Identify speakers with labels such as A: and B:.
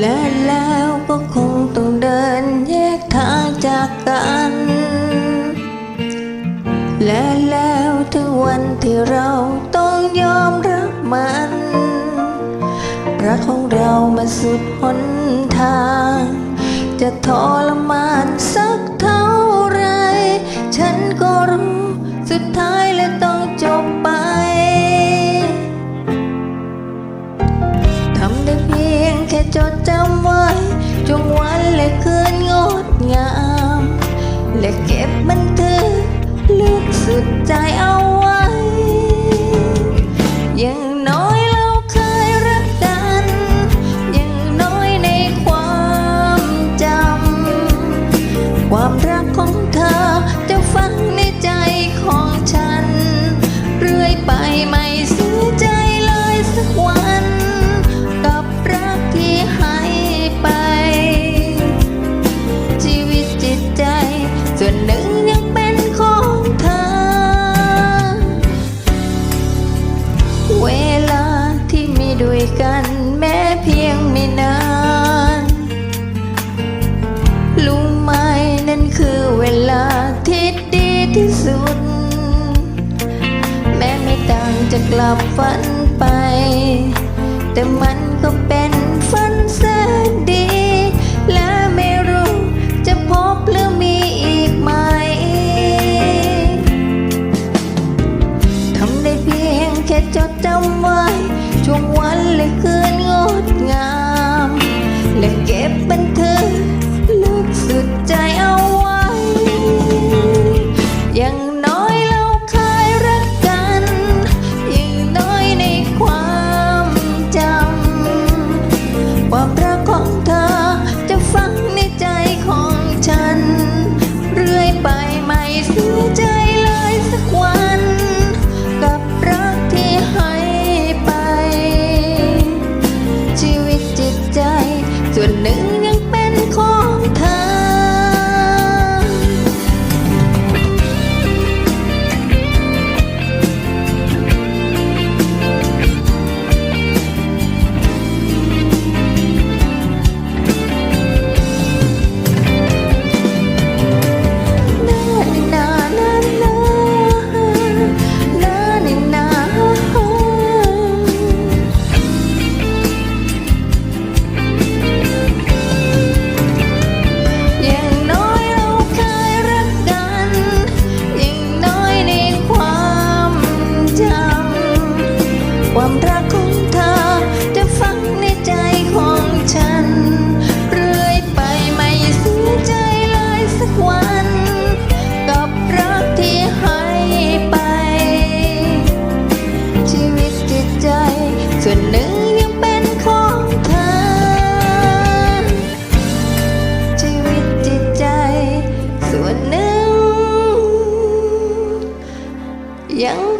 A: และแล้วก็คงต้องเดินแยกทางจากกัน และแล้วถึงวันที่เราต้องยอมรับมันรักของเรามาสุดหนทาง จะทรมานสักเท่าไร ฉันก็รู้สุดท้าย ใจเอาไว้ อย่างน้อยเราเคยรักกัน อย่างน้อยในความจำความ จะกลับฝันไป แต่มันก็เป็นฝันแสนดี และไม่รู้จะพบหรือมีอีกไหมทำได้เพียงแค่จดจำไว้ ช่วงวันและคืนงดงาม ไ yang.